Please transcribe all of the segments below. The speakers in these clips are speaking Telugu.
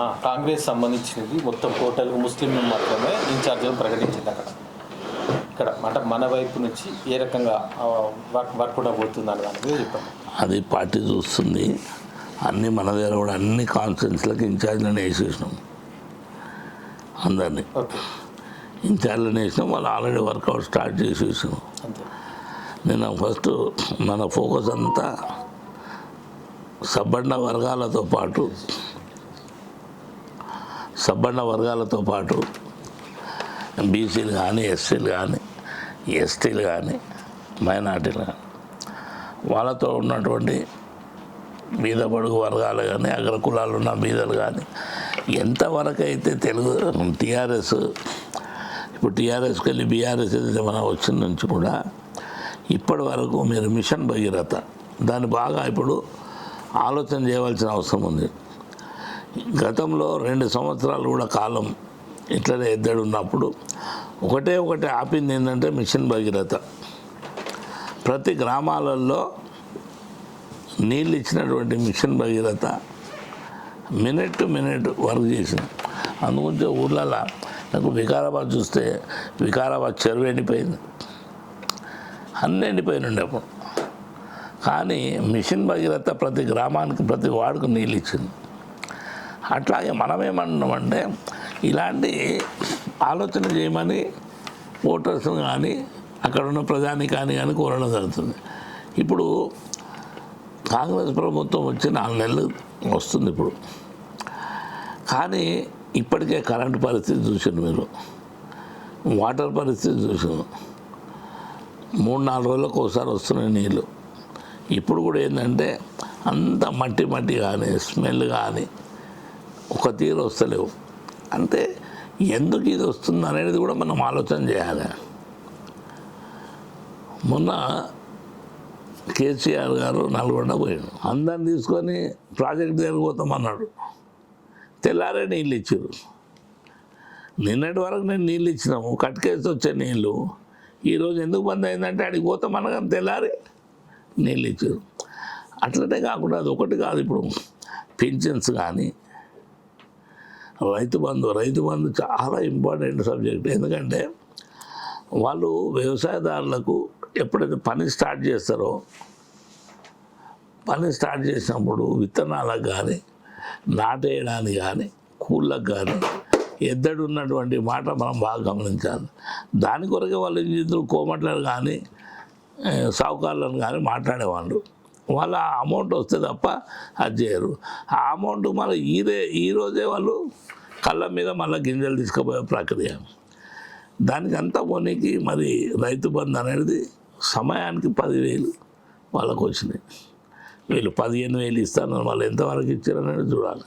కాంగ్రెస్ సంబంధించినది మొత్తం టోటల్ ముస్లిం మాత్రమే ఇన్ఛార్జ్గా ప్రకటించింది అక్కడ. ఇక్కడ అంటే మన వైపు నుంచి ఏ రకంగా వర్క్ వర్క్ కూడా పోతుంది అని దాని మీద చెప్పాను అది పార్టీ చూస్తుంది. అన్ని మన దగ్గర కూడా అన్ని కాన్ఫరెన్స్లకు ఇన్ఛార్జ్లను వేసేసినాం. అందరినీ. ఇన్ఛార్జ్లను వేసినాం వాళ్ళు ఆల్రెడీ వర్కౌట్ స్టార్ట్ చేసేసినాం. అంతే. నేను ఫస్ట్ మన ఫోకస్ అంతా సబ్బండ వర్గాలతో పాటు సబ్బన్న వర్గాలతో పాటు బీసీలు కానీ ఎస్సీలు కానీ ఎస్టీలు కానీ మైనార్టీలు కానీ వాళ్ళతో ఉన్నటువంటి బీద పడుగు వర్గాలు కానీ అగ్ర కులాలు ఉన్న బీదలు కానీ ఎంతవరకు అయితే తెలుగు టీఆర్ఎస్ ఇప్పుడు టీఆర్ఎస్కి వెళ్ళి బీఆర్ఎస్ ఏదైతే మనం వచ్చిన నుంచి కూడా ఇప్పటి వరకు మీరు మిషన్ భగీరథ దాన్ని బాగా ఇప్పుడు ఆలోచన చేయవలసిన అవసరం ఉంది. గతంలో రెండు సంవత్సరాలు కూడా కాలం ఇట్లనే ఎద్దడు ఉన్నప్పుడు ఒకటే ఒకటి ఆపింది ఏంటంటే మిషన్ భగీరథ. ప్రతి గ్రామాలలో నీళ్ళు ఇచ్చినటువంటి mission Bhagiratha minute to minute work చేసింది. అందుగురించి ఊర్లలో నాకు వికారాబాద్ చూస్తే వికారాబాద్ చెరువు ఎండిపోయింది. అన్నీ ఎండిపోయినండి అప్పుడు. కానీ మిషన్ భగీరథ ప్రతి గ్రామానికి ప్రతి వార్డుకు నీళ్ళు ఇచ్చింది అట్లాగే మనమేమంటున్నామంటే ఇలాంటి ఆలోచన చేయమని ఓటర్స్ కానీ అక్కడ ఉన్న ప్రజానికాన్ని కానీ కోరడం జరుగుతుంది. ఇప్పుడు కాంగ్రెస్ ప్రభుత్వం వచ్చి నాలుగు నెలలు వస్తుంది ఇప్పుడు. కానీ ఇప్పటికే కరెంటు పరిస్థితి చూసారు మీరు. వాటర్ పరిస్థితి చూసాను మూడు నాలుగు రోజులకు ఒకసారి వస్తున్నాయి నీళ్ళు ఇప్పుడు కూడా ఏంటంటే అంత మట్టి మట్టి కానీ స్మెల్ కానీ ఒక తీరు వస్తలేవు. అంటే ఎందుకు ఇది వస్తుంది అనేది కూడా మనం ఆలోచన చేయాలి. మొన్న కేసీఆర్ గారు నల్గొండ పోయాడు. అందరిని తీసుకొని ప్రాజెక్ట్ దగ్గరికి పోతామన్నాడు. తెల్లారే నీళ్ళు ఇచ్చారు. నిన్నటి వరకు నేను నీళ్ళు ఇచ్చినాము కట్కేసి వచ్చే నీళ్ళు. ఈరోజు ఎందుకు బంద్ అయిందంటే అడిగి పోతామనగా తెల్లారి నీళ్ళు ఇచ్చారు. అట్లనే కాకుండా అది ఒకటి కాదు ఇప్పుడు. పెన్షన్స్ కానీ రైతు బంధు రైతు బంధు చాలా ఇంపార్టెంట్ సబ్జెక్ట్. ఎందుకంటే వాళ్ళు వ్యవసాయదారులకు ఎప్పుడైతే పని స్టార్ట్ చేస్తారో పని స్టార్ట్ చేసినప్పుడు విత్తనాలకు కానీ నాటేయడానికి కానీ కూళ్ళకు కానీ ఎద్దడు ఉన్నటువంటి మాట మనం బాగా గమనించాలి. దాని కొరకే వాళ్ళు ఇంజిన్లు కోమట్లను కానీ ఏ, సావుకారులను కానీ మాట్లాడేవాళ్ళు. వాళ్ళ అమౌంట్ వస్తే తప్ప అది చేయరు. ఆ అమౌంట్ మళ్ళీ ఈరే ఈరోజే వాళ్ళు కళ్ళ మీద మళ్ళీ గింజలు తీసుకుపోయే ప్రక్రియ. దానికంతా కొనికి మరి రైతు బంధు అనేది సమయానికి పదివేలు వాళ్ళకు వచ్చినాయి. వీళ్ళు పదిహేను వేలు ఇస్తాను వాళ్ళు ఎంతవరకు ఇచ్చారనేది చూడాలి.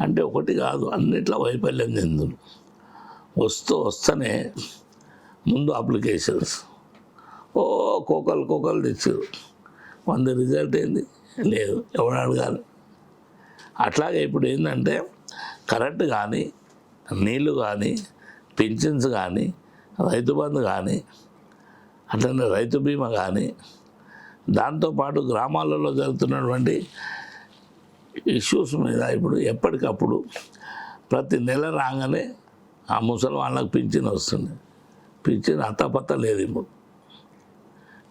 అంటే ఒకటి కాదు అన్నిట్లో వైఫల్యం చెందును. వస్తూ వస్తేనే ముందు అప్లికేషన్స్. ఓ కోకలు కోకలు తెచ్చారు వంద రిజల్ట్ ఏంది లేదు ఎవరు అడగాలి. అట్లాగే ఇప్పుడు ఏంటంటే కరెంట్ కానీ నీళ్ళు కానీ పింఛన్స్ కానీ రైతు బంధు కానీ అట్లనే రైతు బీమా కానీ దాంతోపాటు గ్రామాలలో జరుగుతున్నటువంటి ఇష్యూస్ మీద ఇప్పుడు ఎప్పటికప్పుడు ప్రతి నెల రాగానే ఆ ముసలి వాళ్ళకి పింఛన్ వస్తుంది. పింఛన్ అత్తపత్త లేదు ఇప్పుడు.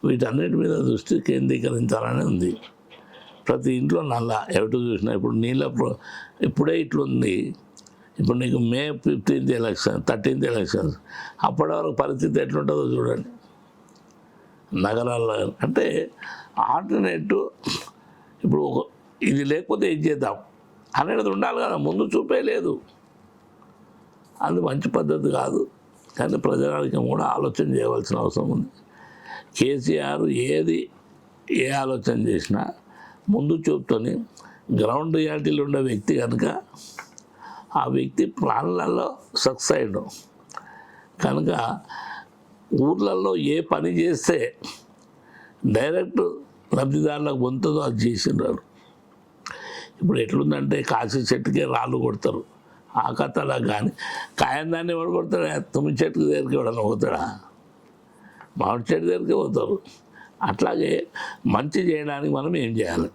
వీటన్నిటి మీద దృష్టి కేంద్రీకరించాలని ఉంది. ప్రతి ఇంట్లో నల్ల ఎటు చూసినా ఇప్పుడు నీళ్ళ ఇప్పుడే ఇట్లుంది. ఇప్పుడు నీకు May fifteenth election thirteenth elections అప్పటి వరకు పరిస్థితి ఎట్లుంటుందో చూడండి. నగరాల్లో అంటే ఆల్టర్నేట్ ఇప్పుడు ఒక ఇది లేకపోతే ఏం చేద్దాం? అనేది ఉండాలి కదా ముందు చూపే లేదు. అది మంచి పద్ధతి కాదు. కానీ ప్రజానికం కూడా ఆలోచన చేయవలసిన అవసరం ఉంది. కేసీఆర్ ఏది ఏ ఆలోచన చేసినా ముందు చూపుతోని గ్రౌండ్ రియాలిటీలో ఉండే వ్యక్తి కనుక ఆ వ్యక్తి ప్లాన్లలో సక్సెస్ అయ్యడం కనుక ఊర్లలో ఏ పని చేస్తే డైరెక్ట్ లబ్ధిదారులకు పొందుతుందో అది చేసినారు. ఇప్పుడు ఎట్లుందంటే కాశీ చెట్టుకే రాళ్ళు కొడతారు. ఆ కథలా కానీ కాయందాన్ని ఎవడు కొడతాడా? తుమ్మి చెట్టుకు దగ్గరికి ఎవడన్నా పోతాడా? మామిడి చెట్టు దగ్గరికి పోతారు. అట్లాగే మంచి చేయడానికి మనం ఏం చేయాలి?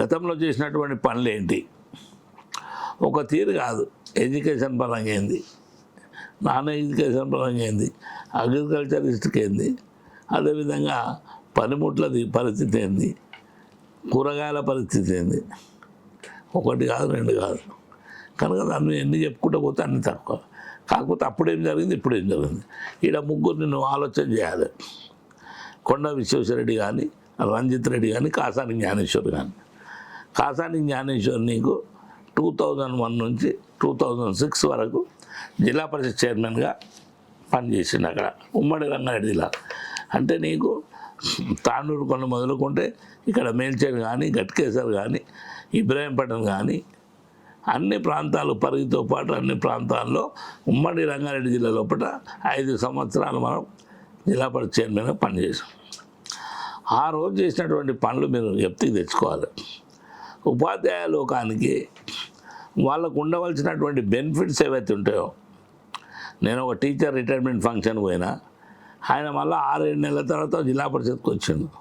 గతంలో చేసినటువంటి పనులు ఏంటి ఒక తీరు కాదు. ఎడ్యుకేషన్ పరంగా ఏంది? నాన్ ఎడ్యుకేషన్ పరంగా ఏంది? అగ్రికల్చరిస్ట్కి ఏంది? అదేవిధంగా పనిముట్లది పరిస్థితి ఏంది? కూరగాయల పరిస్థితి ఏంది? ఒకటి కాదు రెండు కాదు. కనుక దాన్ని ఎన్ని చెప్పుకుంటూ పోతే అన్ని తక్కువ. కాకపోతే అప్పుడేం జరిగింది? ఇప్పుడేం జరిగింది? ఈడ ముగ్గురిని నువ్వు ఆలోచన చేయాలి. కొండ విశ్వేశ్వరరెడ్డి కానీ రంజిత్ రెడ్డి కానీ కాసాని జ్ఞానేశ్వర్ కానీ కాసాని జ్ఞానేశ్వర్ నీకు టూ థౌజండ్ వన్ నుంచి టూ థౌజండ్ సిక్స్ వరకు జిల్లా పరిషత్ చైర్మన్గా పనిచేసింది అక్కడ. ఉమ్మడి రంగారెడ్డి జిల్లా. అంటే నీకు తాండూరు కొండ మొదలుకుంటే ఇక్కడ మేల్చేరు కానీ గట్కేసర్ కానీ ఇబ్రాహీంపట్నం కానీ అన్ని ప్రాంతాలు పరిగితో పాటు అన్ని ప్రాంతాల్లో ఉమ్మడి రంగారెడ్డి జిల్లా లోపల ఐదు సంవత్సరాలు మనం జిల్లా పరిషత్ చైర్మన్గా పనిచేసాం ఆ రోజు చేసినటువంటి పనులు మీరు ఎప్తికి తెచ్చుకోవాలి. ఉపాధ్యాయ లోకానికి వాళ్ళకు ఉండవలసినటువంటి బెనిఫిట్స్ ఏవైతే ఉంటాయో నేను ఒక టీచర్ రిటైర్మెంట్ ఫంక్షన్ పోయినా ఆయన మళ్ళీ ఆరేడు నెలల తర్వాత జిల్లా పరిషత్కి వచ్చిండు.